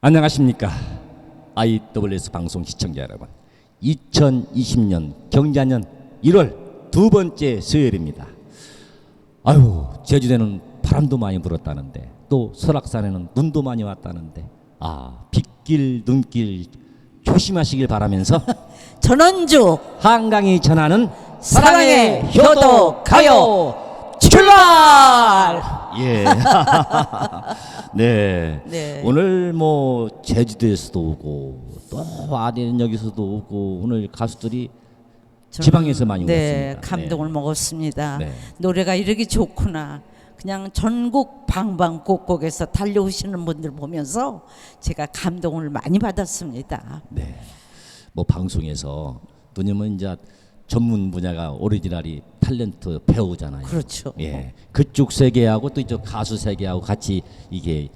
안녕하십니까? IWS 방송 시청자 여러분. 2020년 경자년 1월 두 번째 수요일입니다. 아유 제주도에는 바람도 많이 불었다는데 또 설악산에는 눈도 많이 왔다는데 아 빗길 눈길 조심하시길 바라면서 전원주. 한강이 전하는 사랑의 효도 가요 출발! 예. 네. 네. 오늘 뭐 제주도에서도 오고 또 여기서도 오고 오늘 가수들이 지방에서 많이 네, 오셨습니다. 감동을 먹었습니다. 네. 노래가 이렇게 좋구나. 그냥 전국 방방곡곡에서 달려오시는 분들 보면서 제가 감동을 많이 받았습니다. 네. 뭐 방송에서 누님은 이제 전문 분야가 오리지널이 탤런트 배우잖아요. 그렇죠. 예. 그쪽 세계하고 또 이쪽 가수 세계하고 같이 이게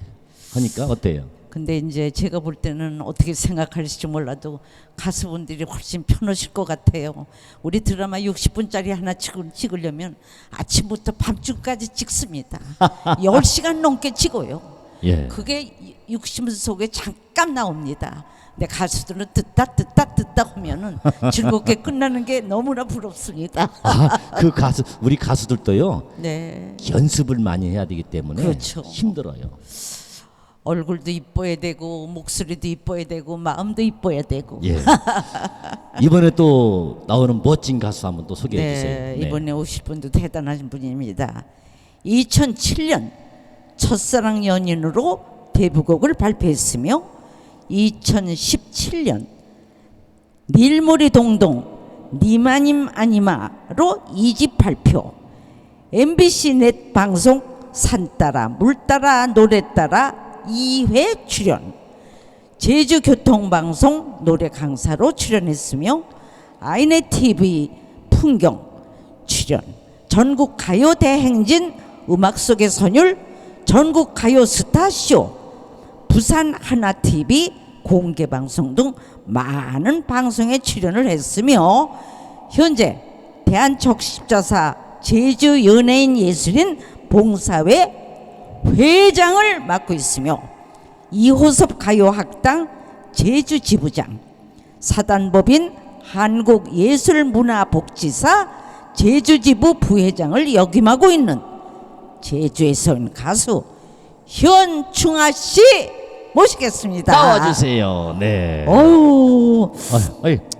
하니까 어때요? 근데 이제 제가 볼 때는 어떻게 생각할지 몰라도 가수분들이 훨씬 편하실 것 같아요. 우리 드라마 60분짜리 하나 찍으려면 아침부터 밤중까지 찍습니다. 10시간 넘게 찍어요. 예. 그게 60분 속에 잠깐 나옵니다. 근데 가수들은 듣다 듣다 듣다 하면은 즐겁게 끝나는 게 너무나 부럽습니다. 아, 그 가수 우리 가수들도요. 네. 연습을 많이 해야 되기 때문에 그렇죠. 힘들어요. 얼굴도 이뻐야 되고 목소리도 이뻐야 되고 마음도 이뻐야 되고. 예. 이번에 또 나오는 멋진 가수 한번 또 소개해 네, 주세요. 이번에 오실 분도 대단하신 분입니다. 2007년 첫사랑 연인으로 데뷔곡을 발표했으며 2017년. 닐모리 동동 니마님 아니마로 2집 발표. MBC 넷 방송 산 따라 물 따라 노래 따라 2회 출연. 제주 교통방송 노래 강사로 출연했으며 아이넷 TV 풍경 출연. 전국 가요 대행진 음악 속의 선율 전국 가요 스타쇼 부산 하나 TV 공개 방송 등 많은 방송에 출연을 했으며 현재 대한적십자사 제주 연예인 예술인 봉사회 회장을 맡고 있으며 이호섭 가요학당 제주 지부장 사단법인 한국예술문화복지사 제주지부 부회장을 역임하고 있는 제주에서 온 가수 현충아 씨 모시겠습니다. 나와주세요. 네. 어유 아,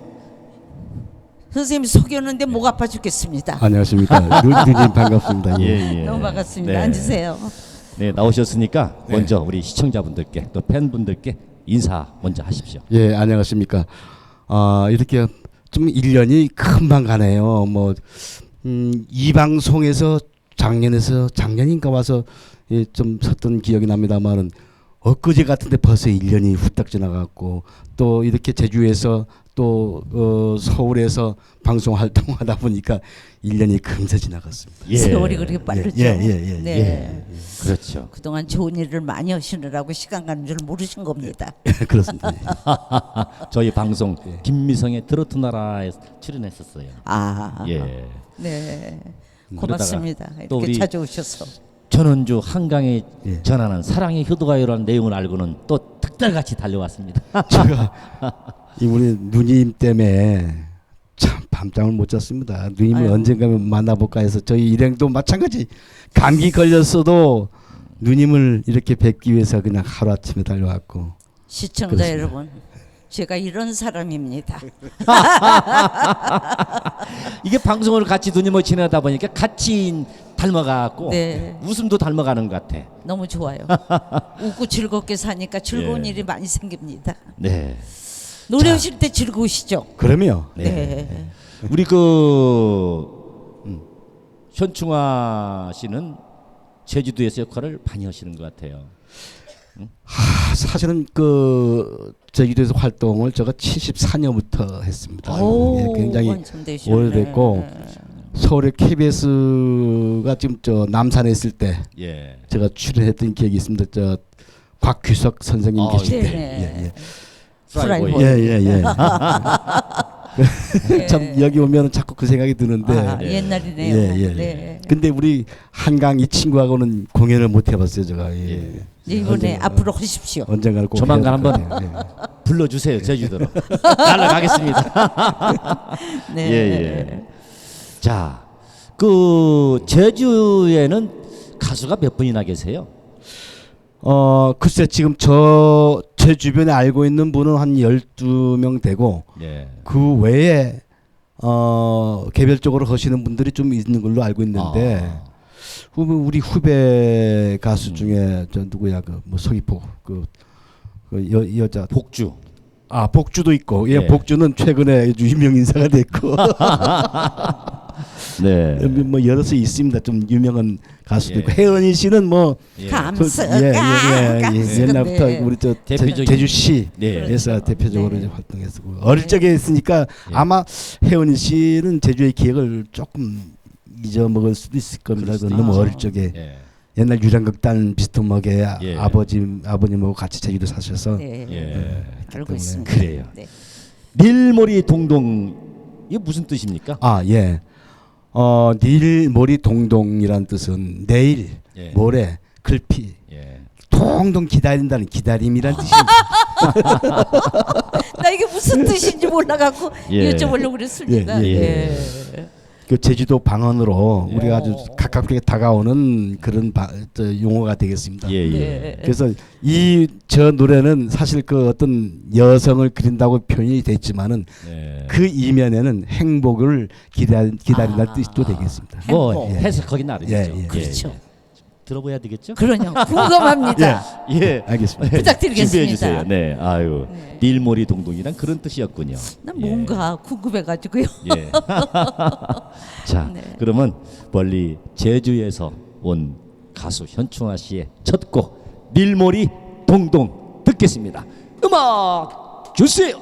선생님 속였는데 목 아파 죽겠습니다. 안녕하십니까. 누, 누님 반갑습니다. 예, 예. 예. 너무 반갑습니다. 네. 앉으세요. 네, 나오셨으니까 네. 먼저 우리 시청자분들께 또 팬분들께 인사 먼저 하십시오. 예, 안녕하십니까. 아, 이렇게 좀 1년이 금방 가네요. 뭐, 음, 이 방송에서 작년에서 작년인가 와서 예, 좀 섰던 기억이 납니다만은 엊그제 같은데 벌써 1년이 후딱 지나갔고 또 이렇게 제주에서 또 어, 서울에서 방송 활동하다 보니까 1년이 금세 지나갔습니다. 예. 세월이 그렇게 빠르죠. 예, 예, 예, 네. 예. 그렇죠. 그동안 좋은 일을 많이 하시느라고 시간 가는 줄 모르신 겁니다. 그렇습니다. 저희 방송 예. 김미성의 트로트 나라에 출연했었어요. 아, 예. 네. 음, 고맙습니다. 이렇게 또 우리 찾아오셔서. 전원주 한강에 예. 전하는 사랑의 효도가요라는 내용을 알고는 또 특달같이 달려왔습니다. 제가 이 우리 누님 때문에 참 밤잠을 못 잤습니다. 누님을. 언젠가 만나볼까 해서 저희 일행도 마찬가지 감기 걸렸어도 누님을 이렇게 뵙기 위해서 그냥 하루 아침에 달려왔고 시청자 그렇습니다. 여러분, 제가 이런 사람입니다. 이게 방송을 같이 누님을 지내다 보니까 같이 닮아가고 네. 웃음도 닮아가는 것 같아. 너무 좋아요. 웃고 즐겁게 사니까 즐거운 예. 일이 많이 생깁니다. 네. 노래하실 때 즐거우시죠? 그러면 네. 네. 우리 그 음, 현충아 씨는 제주도에서 역할을 많이 하시는 것 같아요. 아, 사실은 그 제주도에서 활동을 제가 74년부터 했습니다. 오, 예, 굉장히 완전. 오래됐고 서울의 KBS가 지금 저 남산에 있을 때 예. 제가 출연했던 기억이 있습니다. 저 곽규석 선생님 아, 계실 때. 네네. 예, 예. 프라이보이. 예, 예, 예. 네. 참 여기 오면 자꾸 그 생각이 드는데. 아, 네. 옛날이네요. 예, 예, 예. 네. 근데 우리 한강 이 친구하고는 공연을 못 해봤어요, 제가. 예. 예. 이번에 언젠가. 앞으로 하십시오. 언젠가는 꼭 조만간 해야 한번 같아요. 네. 불러주세요 제주도로 날라가겠습니다. 네. 예, 예. 자, 그 제주에는 가수가 몇 분이나 계세요? 어 글쎄 지금 저 제 주변에 알고 있는 분은 한 12명 되고 예. 그 외에 어 개별적으로 하시는 분들이 좀 있는 걸로 알고 있는데 아, 후배 우리 후배 가수 음. 중에 저 누구야 그 뭐 서귀포 그, 그 여, 여자 복주. 아 복주도 있고 예, 예. 복주는 최근에 아주 유명 인사가 됐고 네. 뭐 여럿이 있습니다 좀 유명한 가수도 예. 있고 혜은이 씨는 뭐 예. 감사. 예, 예, 예, 예. 옛날부터 네. 우리 저 대표적인- 제주시에서 네. 대표적으로 네. 이제 활동했었고 어릴 적에 했으니까 예. 아마 혜은이 씨는 제주의 기억을 조금 잊어먹을 수도 있을 겁니다. 수도 너무. 어릴 적에 예. 옛날 유랑극단 비스토막에 예. 아버지 아버님하고 같이 제주도 사셔서 네. 예. 알고. 있습니다. 그래요. 네. 닐머리 동동 이게 무슨 뜻입니까? 아 예. 어, 닐 머리 동동이란 뜻은 내일, 예. 모레, 글피, 예. 동동 기다린다는 기다림이란 뜻입니다. 나 이게 무슨 뜻인지 몰라갖고 예. 여쭤보려고 그랬습니다. 예, 예. 예. 그 제주도 방언으로 예. 우리가 아주 가깝게 다가오는 그런 바, 저, 용어가 되겠습니다. 예, 예. 네. 그래서 이 저 노래는 사실 그 어떤 여성을 그린다고 표현이 됐지만은 예. 그 이면에는 행복을 기다, 기다린다는 아. 뜻도 되겠습니다. 뭐 행복. 예. 해석하기 나름이죠. 예, 예. 그렇죠. 들어봐야 되겠죠? 그러냐 궁금합니다. 예. 알겠습니다. 부탁드리겠습니다. 준비해 주세요. 네. 아유. 네. 닐머리 동동이란 그런 뜻이었군요. 난 예. 뭔가 궁금해가지고요. 예. 자, 네. 그러면 멀리 제주에서 온 가수 현충아 씨의 첫 곡 닐머리 동동 듣겠습니다. 음악 주세요.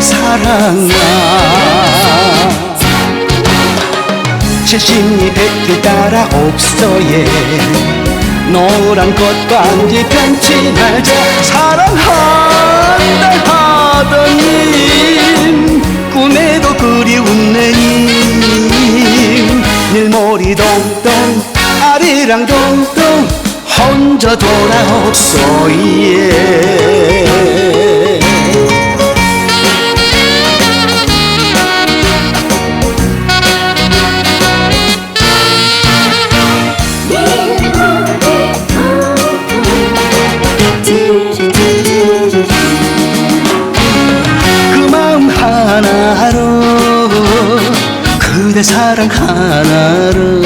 사랑아. 칠십리 백길 따라 옥서에 노란 꽃반지 편치 말자 사랑한다 하더니 꿈에도 그리운 내님. 일머리 동동 아리랑 동동 혼자 돌아옵소예 그 그대 사랑 하나로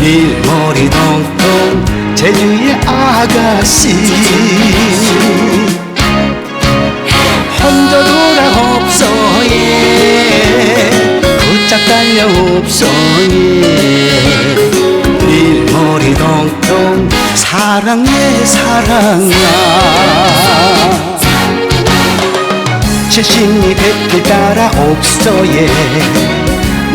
일머리 동동 제주의 아가씨. 혼자 돌아옵소예 곧짝 달려옵소예 일머리 동동 사랑해 사랑아. 칠십리 백길 따라 옥서에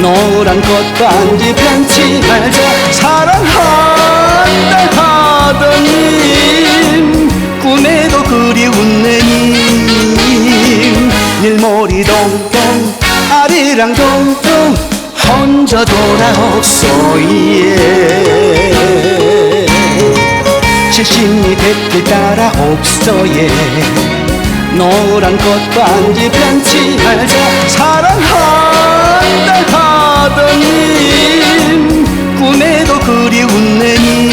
노란 꽃반지 편치 말자 사랑한다 하더니 꿈에도 그리운 내님. 일머리 동동 아리랑 동동 혼자 돌아옵소예. 칠십리 백길 따라 옥서에 노란 꽃반지 편치 말자 사랑한다 하더니 꿈에도 그리운 내님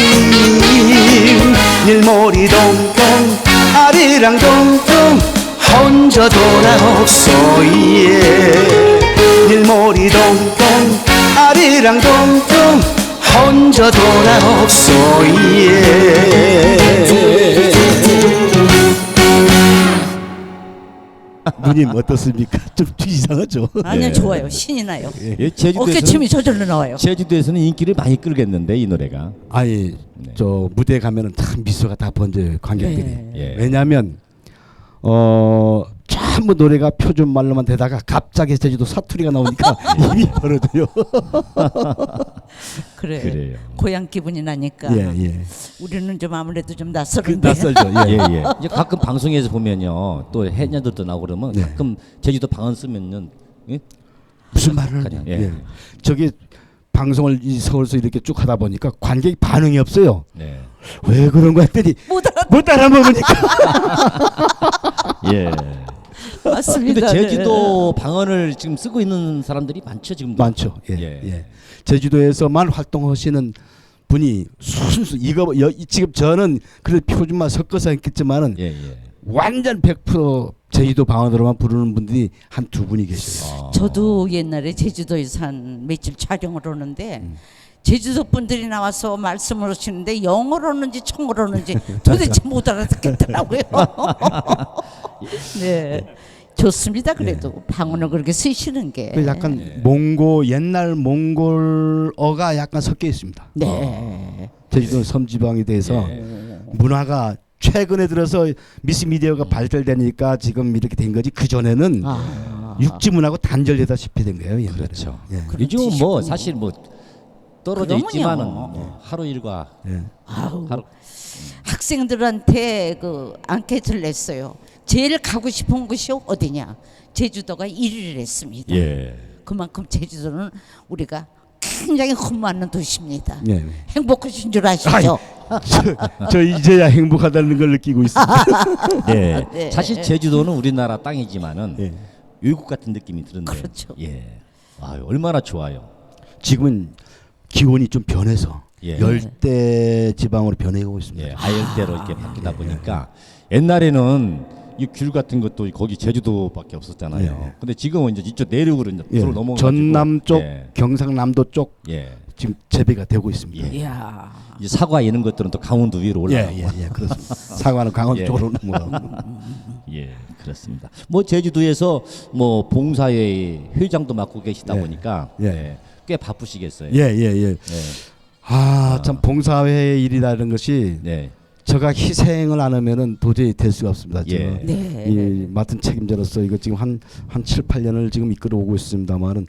일머리 동동 아리랑 동동 혼자 돌아옵소예 일머리 동동 아리랑 동동 혼자 돌아옵소예 누님 어떻습니까? 좀 이상하죠? 아니요 예. 좋아요 신이 나요. 예, 제주도에서는 어깨춤이 저절로 나와요. 제주도에서는 인기를 많이 끌겠는데 이 노래가. 아니 네. 저 무대 가면은 참 미소가 다 번져요 관객들이 예. 예. 왜냐하면 어 전부 노래가 표준 말로만 되다가 갑자기 제주도 사투리가 나오니까 입이 벌어져요 그래. 그래요. 고향 기분이 나니까 예 예 우리는 좀 아무래도 좀 그 낯설은데. 낯설죠 예, 예. 예. 이제 가끔 방송에서 보면요. 또 해녀들도 나오고 그러면 네. 가끔 제주도 방언 쓰면은 예? 무슨 말을 그냥, 예. 예. 저기 방송을 이 서울서 이렇게 쭉 하다 보니까 관객이 반응이 없어요 네. 왜 그런 거 했더니 못 알아. 못 알아먹으니까 예. 맞습니다. 근데 제주도 방언을 지금 쓰고 있는 사람들이 많죠 지금. 많죠 예, 예. 예. 제주도에서만 활동하시는 분이 순수 이거 여, 이- 지금 저는 그래 표준말 섞어서 했겠지만은 예, 예. 완전 100% 제주도 방언으로만 부르는 분들이 한 두 분이 계셔요. 아. 저도 옛날에 제주도에서 한 며칠 촬영을 하는데 음. 제주도 분들이 나와서 말씀을 하시는데 영어로 하는지 청어로 하는지 도대체 못 알아듣겠더라고요. 네. 좋습니다. 그래도 방언을 그렇게 쓰시는 게. 그 약간 몽고 옛날 몽골어가 약간 섞여 있습니다. 네. 제주도 섬지방에 대해서 문화가 최근에 들어서 미스 미디어가 발달되니까 지금 이렇게 된 거지 그 전에는 아. 육지 문화하고 단절되다시피 된 거예요. 옛날에. 그렇죠. 예. 요즘은 뭐. 사실 뭐 떨어져 그러면요. 있지만은 뭐 하루 일과 예. 아우. 하루 학생들한테 그 앙케이트를 냈어요. 제일 가고 싶은 곳이 어디냐? 제주도가 1위를 했습니다. 예. 그만큼 제주도는 우리가 굉장히 흠많은 도시입니다. 예. 행복하신 줄 아시죠? 저, 저 이제야 행복하다는 걸 느끼고 있습니다. 예. 네. 사실 제주도는 우리나라 땅이지만은 예. 외국 같은 느낌이 드는데. 그렇죠. 예. 아, 얼마나 좋아요. 지금은 기온이 좀 변해서 예. 열대 지방으로 변해가고 있습니다. 예. 아열대로 이렇게 바뀌다 보니까 옛날에는 이 귤 같은 것도 거기 제주도밖에 없었잖아요. 예. 근데 지금은 이제 이쪽 내륙으로 이제 예. 넘어가 전남 쪽, 예. 경상남도 쪽 예. 지금 재배가 되고 있습니다. 예. 이야. 이제 사과 이런 것들은 또 강원도 위로 올라가고. 예, 예, 예, 그렇습니다. 사과는 강원 예. 쪽으로 넘어가고. 예, 그렇습니다. 뭐 제주도에서 뭐 봉사회 회장도 맡고 계시다 예. 보니까 예. 예, 꽤 바쁘시겠어요. 예, 예, 예. 예. 아, 참 봉사회 일이라는 것이 네. 제가 희생을 안 하면은 도저히 될 수가 없습니다. 예. 제가 네. 이 맡은 책임자로서 이거 지금 한한 7, 8년을 지금 이끌어 오고 있습니다만은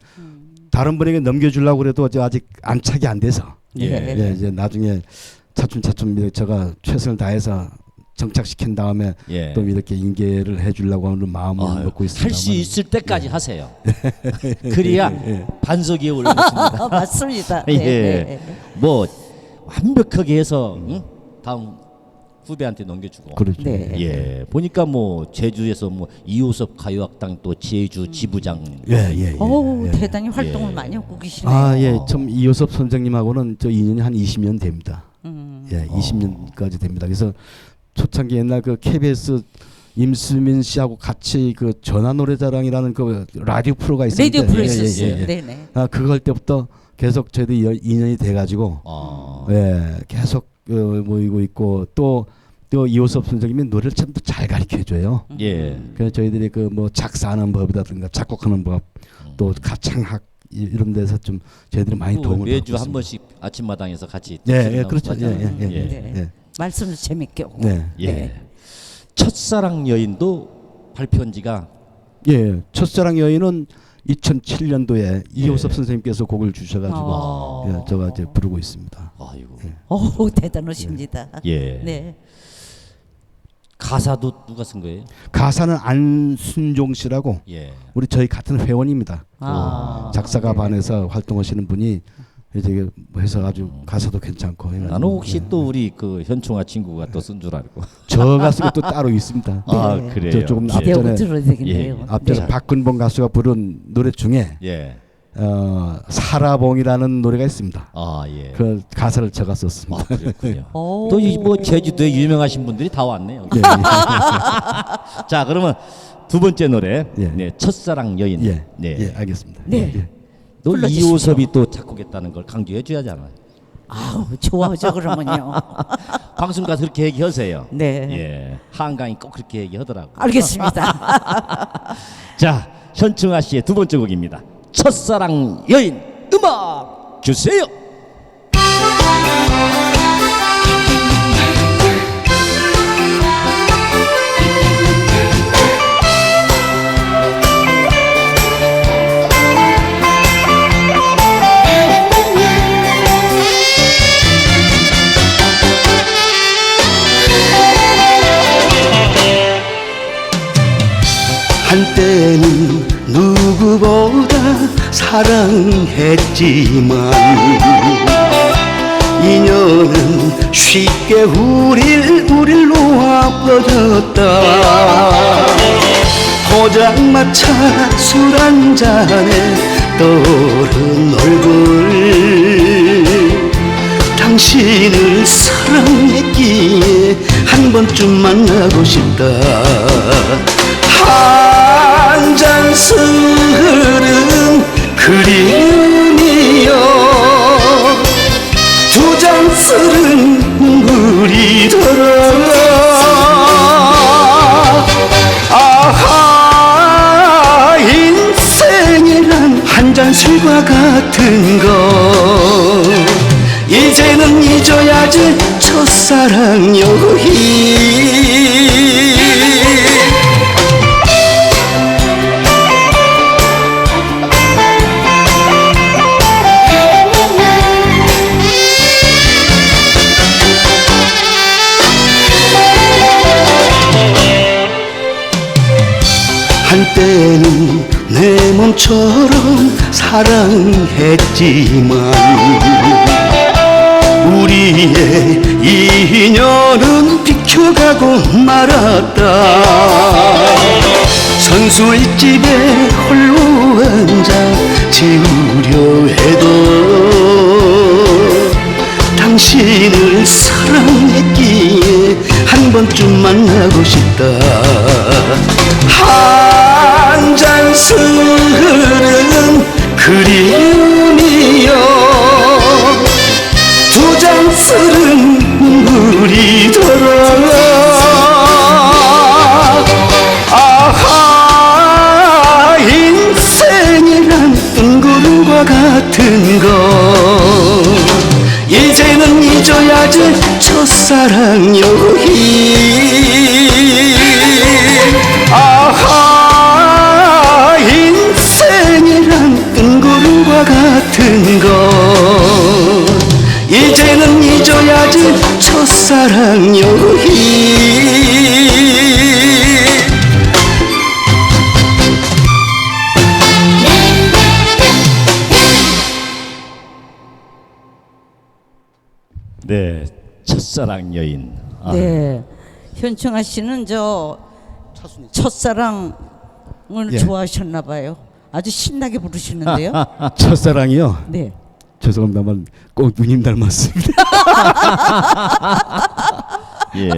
다른 분에게 넘겨 주려고 그래도 아직- 아직 안착이 안 돼서 예. 네. 예, 이제 나중에 차츰차츰 제가 최선을 다해서 정착시킨 다음에 예. 또 이렇게 인계를 해 주려고 하는 마음을 먹고 있습니다. 할 수 있을 때까지 예. 하세요. 그래야 반석 위에 올라있습니다. 아, 맞습니다. 예. 네, 네. 뭐 완벽하게 해서 응? 다음 후배한테 넘겨주고. 그렇죠. 네. 예, 보니까 뭐 제주에서 뭐 이호섭 가요학당 또 제주 지부장. 예, 예, 예. 어우 예. 대단히 활동을 예. 많이 하고 계시네요. 아, 예. 참 이효섭 선생님하고는 저 인연이 한 20년 됩니다. 음. 예, 20년까지 됩니다. 그래서 초창기 옛날 그 KBS 임수민 씨하고 같이 그 전화 노래자랑이라는 그 라디오 프로가 있었는데 라디오 프로 예, 예, 있었어요. 예, 예. 네네. 아, 그거 할 때부터 계속 저희들이 여- 인연이 돼 가지고 아, 예, 계속 어, 모이고 있고 또 또 이호섭 선생님이 노래를 참 또 잘 가르쳐 줘요. 예. 그래서 저희들이 그 뭐 작사하는 법이라든가 작곡하는 법, 또 가창학 이- 이런 데서 좀 저희들이 많이 그 도움을 매주 받고 한 있습니다. 번씩 아침마당에서 같이 예, 예, 그렇죠. 예, 예, 하잖아요. 예, 네. 예. 말씀도 재밌게 하고. 네. 예. 네. 첫사랑 여인도 발표한 지가 예, 첫사랑 여인은 2007년도에 이호섭 예. 선생님께서 곡을 주셔가지고 어. 예, 제가 이제 부르고 있습니다. 아이고. 어우 대단하십니다. 예. 네. 가사도 누가 쓴 거예요? 가사는 안순종 씨라고 예. 우리 저희 같은 회원입니다. 아. 작사가 반에서 활동하시는 분이 이제 뭐 해서 아주 가사도 괜찮고 해가지고. 나는 혹시 또 우리 그 현충아 친구가 또 쓴 줄 알고. 저 가수가 또 따로 있습니다. 아 네. 그래요. 저 조금 예. 기대하고 앞전에- 들어야 되겠네요. 예. 앞전에 네. 박근봉 가수가 부른 노래 중에 예. 어, 사라봉이라는 노래가 있습니다. 아 예. 그 가사를 제가 썼습니다. 아 그렇군요. 오. 또 이 뭐 제주도에 유명하신 분들이 다 왔네요. 예, 자 그러면 두 번째 노래. 예. 네. 첫사랑 여인. 예, 네. 예, 알겠습니다. 네. 예. 또 불러주십시오. 이호섭이 또 작곡했다는 걸 강조해 줘야잖아요. 아우 좋아하죠 그러면요. 방송 가서 그렇게 얘기하세요. 네. 예. 한강이 꼭 그렇게 얘기하더라고. 알겠습니다. 자, 현충아 씨의 두 번째 곡입니다. 첫사랑 여인 음악 주세요. 사랑했지만 인연은 쉽게 우릴 우릴 놓아버렸다. 포장마차 술 한잔에 떠오른 얼굴. 당신을 사랑했기에 한 번쯤 만나고 싶다. 한잔 술은 그리움이여. 두잔 술은 눈물이 들어 아하 인생이란 한 잔 술과 같은 거. 이제는 잊어야지 첫사랑 여인 사랑했지만 우리의 인연은 비켜가고 말았다. 선술집에 홀로 앉아 지우려 해도 당신을 사랑했기에 한 번쯤 만나고 싶다. 한 잔 술은 뜬구름과 같은 거. 이제는 잊어야지 첫사랑 여인 아하 인생이란 뜬구름과 같은 거. 이제는 잊어야지 첫사랑 여인 네, 첫사랑 여인. 아, 네. 현충아 씨는 저 첫사랑을 예. 좋아하셨나 봐요. 아주 신나게 부르시는데요. 첫사랑이요. 네. 죄송합니다만 꼭 누님 닮았습니다. 예.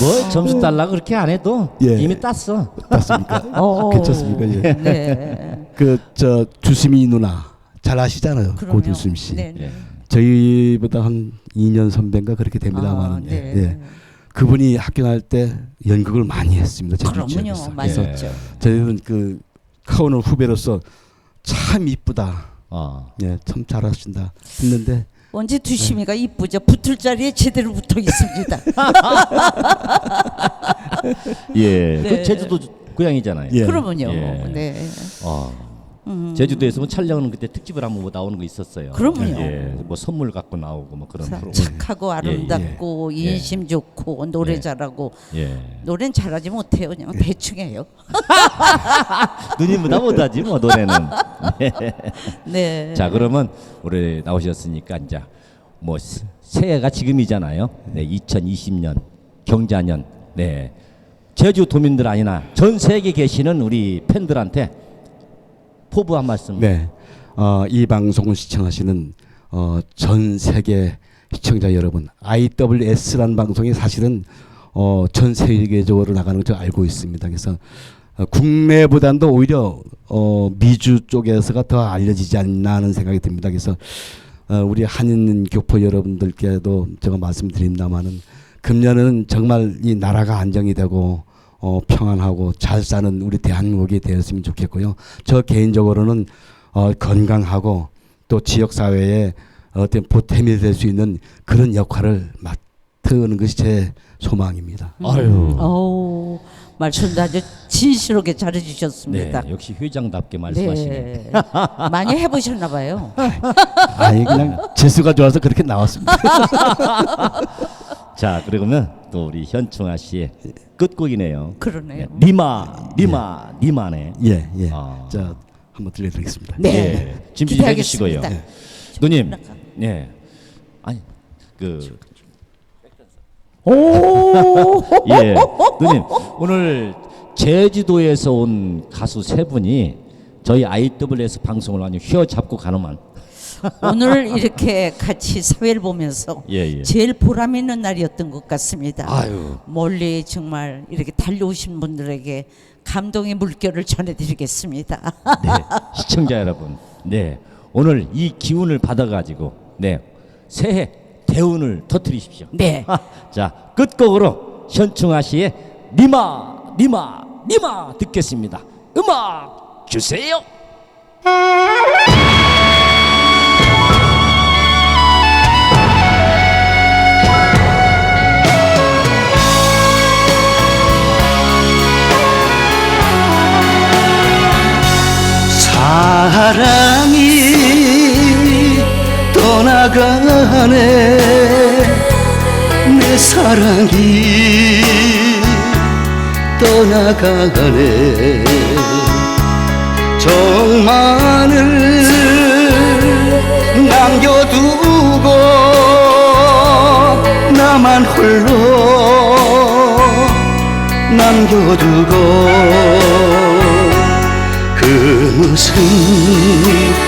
뭐 점수 달라 그렇게 안 해도 예. 이미 땄어. 맞습니까? 어. 괜찮습니까? 예. 네. 그 저 주심이 누나 잘 아시잖아요. 그럼요. 고주심 씨. 네. 네. 예. 저희보다 한 2년 선배인가 그렇게 됩니다만 아, 네. 예. 그분이 학교 다닐 때 연극을 많이 했습니다. 제주 그럼요. 그래서 했죠. 저희는 그 카오너 후배로서 참 이쁘다. 어. 예, 참 잘하신다 했는데 언제 두심이가 이쁘죠. 붙을 자리에 제대로 붙어 있습니다. 예. 네. 그 제주도 고향이잖아요. 예. 그러면요. 예. 네. 어. 제주도에서 뭐 촬영은 그때 특집을 한번 뭐 나오는 거 있었어요. 그럼요. 예. 뭐 선물 갖고 나오고 뭐 그런 프로그램. 착하고 아름답고 예. 인심 좋고 노래 예. 잘하고 예. 노래는 잘하지 못해요. 그냥 대충 해요. 누님보다 못하지 뭐 노래는. 네. 자 그러면 올해 나오셨으니까 이제 뭐 새- 새해가 지금이잖아요. 네, 2020년 경자년. 네. 제주 도민들 아니나 전 세계 계시는 우리 팬들한테 포부 한 말씀. 네. 어, 이 방송을 시청하시는 어, 전 세계 시청자 여러분, IWS라는 방송이 사실은 어, 전 세계적으로 나가는 걸 알고 있습니다. 그래서 어, 국내보다도 오히려 어, 미주 쪽에서가 더 알려지지 않나 하는 생각이 듭니다. 그래서 어, 우리 한인 교포 여러분들께도 제가 말씀드립니다만은 금년은 정말 이 나라가 안정이 되고 어, 평안하고 잘 사는 우리 대한민국이 되었으면 좋겠고요. 저 개인적으로는 어, 건강하고 또 지역 사회에 어떤 보탬이 될 수 있는 그런 역할을 맡는 것이 제 소망입니다. 아유. 어우 말씀도 아주 진실하게 잘해 주셨습니다. 네, 역시 회장답게 말씀하시네. 네. 많이 해 보셨나 봐요. 아니 그냥 재수가 좋아서 그렇게 나왔습니다. 자, 그러면 또 우리 현충아 씨의 끝곡이네요. 그러네요. 네, 니마, 니마, 니마네. 예, 예. 아. 자, 한번 들려드리겠습니다. 네. 예, 준비 좀 해주시고요. 기대하겠습니다. 누님, 네, 아니 그 오. 예, 누님 오늘 제주도에서 온 가수 세 분이 저희 IWS 방송을 완전 휘어잡고 가는만. 오늘 이렇게 같이 사회를 보면서 예, 예. 제일 보람 있는 날이었던 것 같습니다. 아유. 멀리 정말 이렇게 달려오신 분들에게 감동의 물결을 전해드리겠습니다. 네, 시청자 여러분, 네 오늘 이 기운을 받아가지고 네 새해 대운을 터뜨리십시오. 네. 자 끝곡으로 현충아 씨의 니마 니마 니마 듣겠습니다. 음악 주세요. 사랑이 떠나가네 내 사랑이 떠나가네 정만을 남겨두고 나만 홀로 남겨두고 그 무슨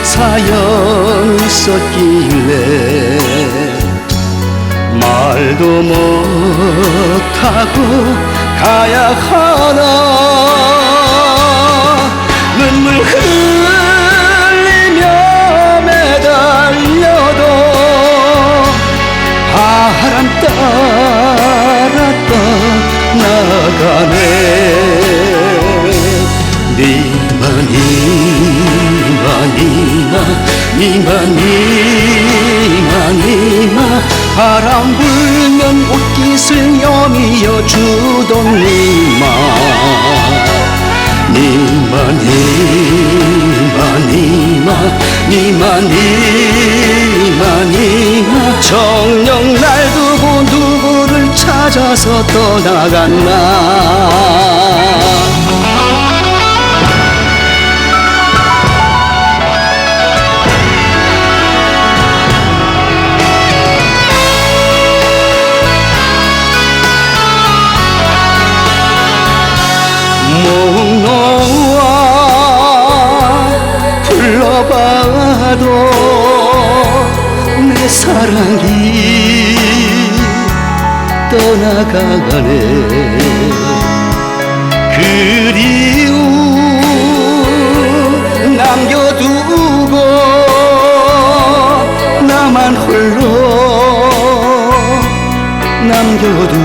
사연이 있었길래 말도 못하고 가야 하나? 눈물 흘리며 매달려도 바람 따라 떠나가네 니마 니마 니마 니마 니마 바람 불면 옷깃을 여미어 주던 니마. 니마 니마 니마 니마 니마 정녕 날 두고 누구를 찾아서 떠나갔나 불러봐도 내 사랑이 떠나가네. 그리움 남겨두고 나만 홀로 남겨두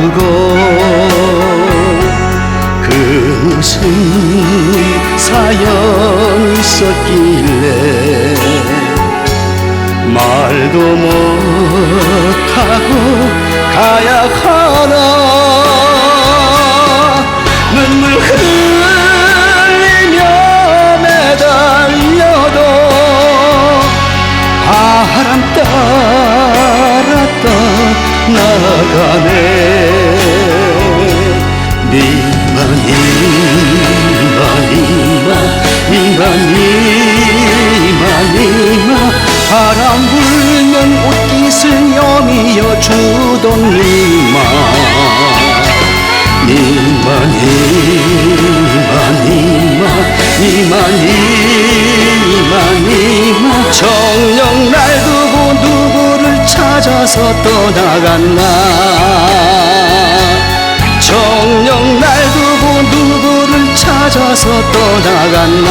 주던 니마 니마 니마 니마 니마 니마 니마 정녕 날 두고 누구를 찾아서 떠나갔나? 정녕 날 두고 누구를 찾아서 떠나갔나